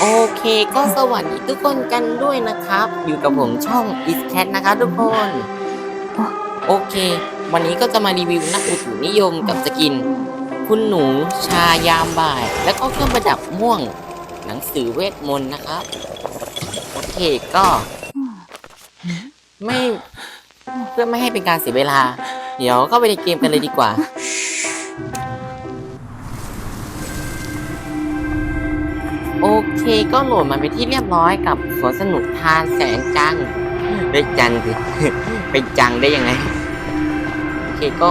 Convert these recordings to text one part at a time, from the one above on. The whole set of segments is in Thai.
โอเคก็สวัสดีทุกคนกันด้วยนะครับ อยู่กับผมช่อง i s Cat นะครับทุกคน โอเค วันนี้ก็จะมารีวิวนักอุตุนิยมกับสกิน คุณหนูชายามบ่าย แล้วก็เครื่องประดับม่วง หนังสือเวทมนต์นะครับ โอเคก็ ไม่เพื่อไม่ให้เป็นการเสียเวลา เดี๋ยวเข้าไปในเกมกันเลยดีกว่า โอเคก็โหลดมันไปนที่เรียบร้อยกับสวนสนุกทานแสงจังได้จังสิไปจังได้ยังไง โอเคก็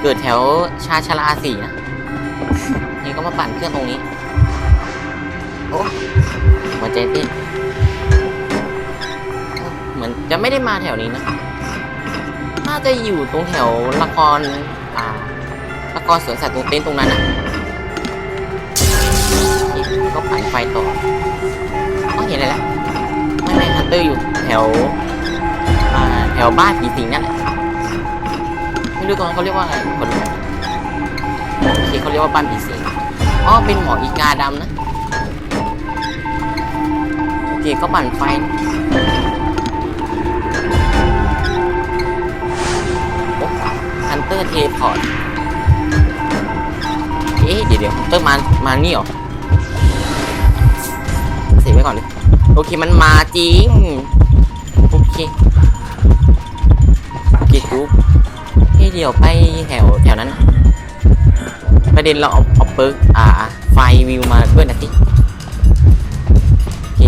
เกิดแถวชาชาลาสี่นะนี่ก็มาปั่นเครื่องตรงนี้ โอ้หัวใจเต้นเหมือนจะไม่ได้มาแถวนี้นะน่าจะอยู่ตรงแถวละคร อ่าละครสวนสัตว์ตรงเต็นท์ตรงนั้นนะ ก็ปั่นไฟต่อก็เห็นอะไรแล้วไม่ไม่ฮันเตอร์อยู่แถวแถวบ้านผีสิงนั่นแหละไม่รู้ตรงนั้นเขาเรียกว่าอะไรคนรู้โอเคเขาเรียกว่าบ้านผีสิงอ๋อเป็นหมออีกาดำนะโอเคก็ปั่นไฟฮันเตอร์เทพอร์ต เอ๊ะเดี๋ยวเดี๋ยวเตอร์มา มานี่เหรอเสกไว้ก่อนเลยโอเคมันมาจริง โอเคโอเคกูเฮ้เดี๋ยวไปแถวแถวนั้น ประเด็นเราเอาเอาเปิร์กอ่า ไฟวิวมาด้วยนะสิโอเค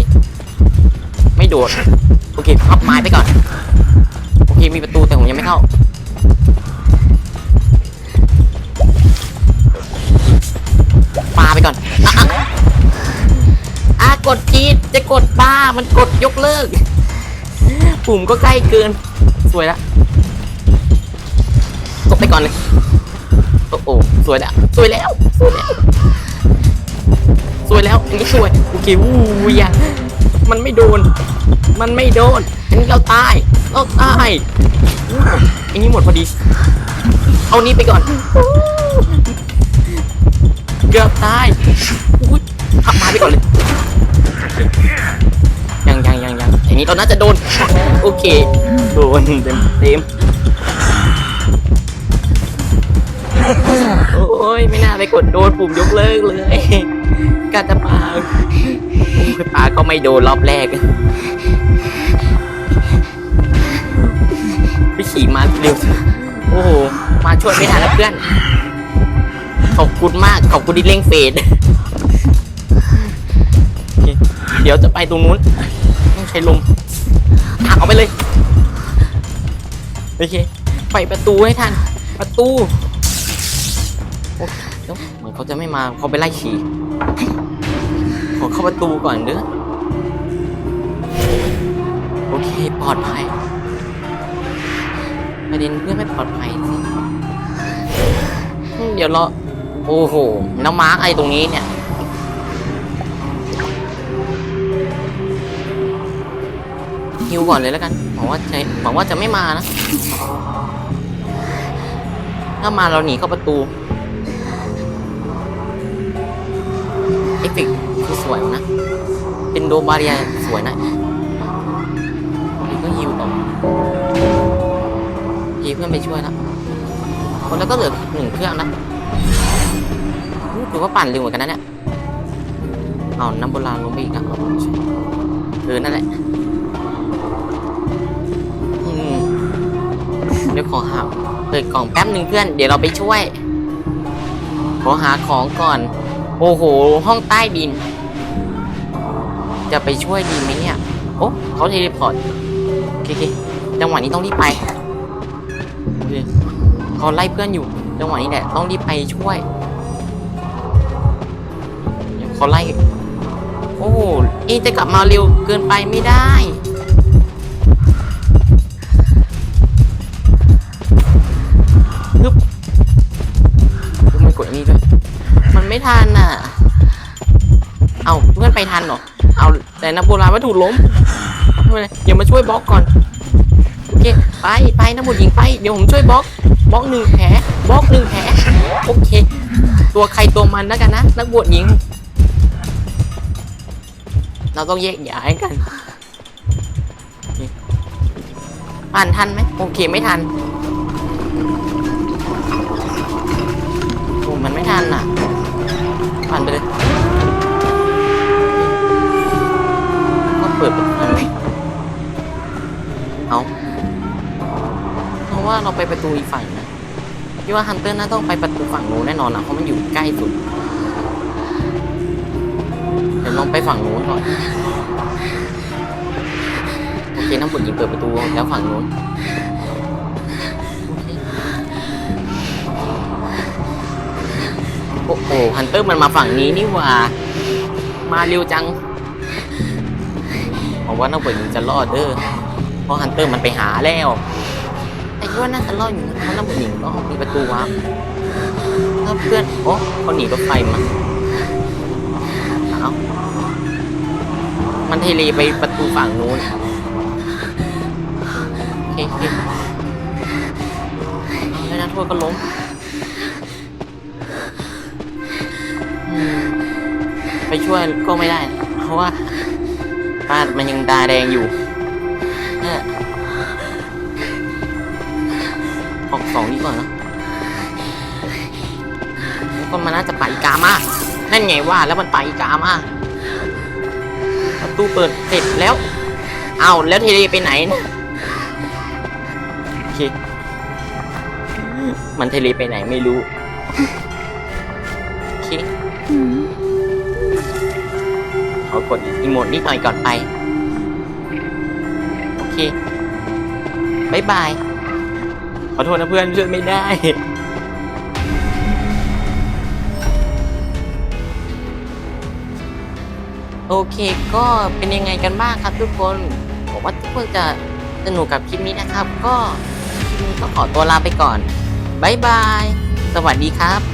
ไม่โดด โอเคพับไม้ไปก่อน โอเค มีประตูแต่ผมยังไม่เข้า อนอะกดจีดจะกดบ้ามันกดยกเลิก ปุ่มก็ใกล้เกิน สวยละกดไปก่อนเลย โอ้โหสวยแล้สวยแล้ว สวยแล้ว สวยแล้วอันนี้สวย โอเควู้ยอะมันไม่โดน มันไม่โดน อันนี้เราตาย เราตายอันนี้หมดพอดี เอานี้ไปก่อน เกือบตายอุ้ยขับมาไปก่อนเลย ยังยังยังยังอย่างนี้เราน่าจะโดน โอเค โดนเต็มเต็มโอ้ยไม่น่าไปกดโดนปุ่มยกเลิกเลยกาจะปาปาก็ไม่โดนรอบแรกไปขี่มาเร็ว โอ้โห มาช่วยไม่ทันแล้วเพื่อน ขอบคุณมาก ขอบคุณที่เร่งเฟดเดี๋ยวจะไปตรงนู้นต้องใช้ลมผลักออกไปเลย โอเค ไปประตูให้ทัน ประตูเดี๋ยวเหมือนเขาจะไม่มาเขาไปไล่ขี่ขอเข้าประตูก่อนเด้อโอเค ปลอดภัยประเด็นเพื่อนไม่ปลอดภัยสิเดี๋ยวเรา โอ้โห น้ำมาร์กไรตรงนี้เนี่ย ฮิวก่อนเลยแล้วกันหวังว่าจะหวังว่าจะไม่มานะ ถ้ามาเราหนีเข้าประตูเอฟเฟกคือสวยนะ เป็นโดบาเรียสวยนะนี่ก็ฮิวต่อพีเพื่อนไปช่วยแล้วคนแล้วก็เหลือหนึ่งเครื่องนะ อู้ถือว่าปั่นเร็วเหมือนกันนะเนี่ยเอาน้ำโบราณลงไปอีกอะเออนั่นแหละเดี๋ยวขอหาเปิดกล่องแป๊บหนึ่งเพื่อน เดี๋ยวเราไปช่วย ขอหาของก่อน โอ้โห ห้องใต้ดิน จะไปช่วยดีไหมเนี่ย โอ้เขาเทเลพอร์ตโอเคจังหวะนี้ต้องรีบไปโอเคเขาไล่เพื่อนอยู่ จังหวะนี้แหละต้องรีบไปช่วย เขาไล่ โอ้เอจะกลับมาเร็วเกินไปไม่ได้ฮึบฮึบมันกดอันนี้ด้วย มันไม่ทันอะ เอาเพื่อนไปทันเหรอ เอาแต่นักโบราณวัตถุล้มไม่เดี๋ยวมาช่วยบล็อกก่อนโอเคไปไปนักบวชหญิงไปเดี๋ยวผมช่วยบล็อกบล็อกหนึ่งแผลบล็อกหนึ่งแผลโอเค ตัวใครตัวมันแล้วกันนะ นักบวชหญิง เราต้องแยกย้ายกันอ่านทันไหมโอเคไม่ทันโอ้มันไม่ทันอะผ่านไปเลยก็เปิดประตูทางนี้เอาเพราะว่าเราไปประตูอีกฝั่งนะพี่ว่าฮันเตอร์น่าต้องไปประตูฝั่งโน้นแน่นอนนะเพราะมันอยู่ใกล้สุด องไปฝั่งนู้นก่อนโอเคน้ำปุ่นหญิงเปิดประตูแล้วฝั่งนู้นโอเคโอ้โหฮันเตอร์มันมาฝั่งนี้นี่หว่า มาเร็วจังผมว่าน้ำปุ่นหญิงจะรอดเด้อเพราะฮันเตอร์มันไปหาแล้วแต่คิดว่าน่าจะรอดอยู่นะเพราะน้ำปุ่นหญิงก็มีประตูวาร์ปถ้าเพื่อนโอ้เขาหนีรถไฟมาเอา มันเทเลไปประตูฝั่งนู้นโอเคโอเคแล้วนะทัวก็ล้มไปช่วยก็ไม่ได้ เพราะว่าบ้านมันยังตาแดงอยู่เนี่ยออกสองดีกว่านะแล้วก็มันน่าจะไปอีกามานั่นไงว่าแล้วมันไปอีกามา ประตูเปิดเสร็จแล้ว เอาแล้วเทเลไปไหนนะโอเค มันเทเลไปไหนไม่รู้ โอเคอืมขอกดอีโมดนิดหน่อยก่อนไป โอเคบายบาย ขอโทษนะเพื่อนช่วยไม่ได้ โอเคก็เป็นยังไงกันบ้างครับทุกคนผมว่าทุกคนจะสนุกกับคลิปนี้นะครับ ก็คลิปนี้ก็ขอตัวลาไปก่อนบายบาย สวัสดีครับ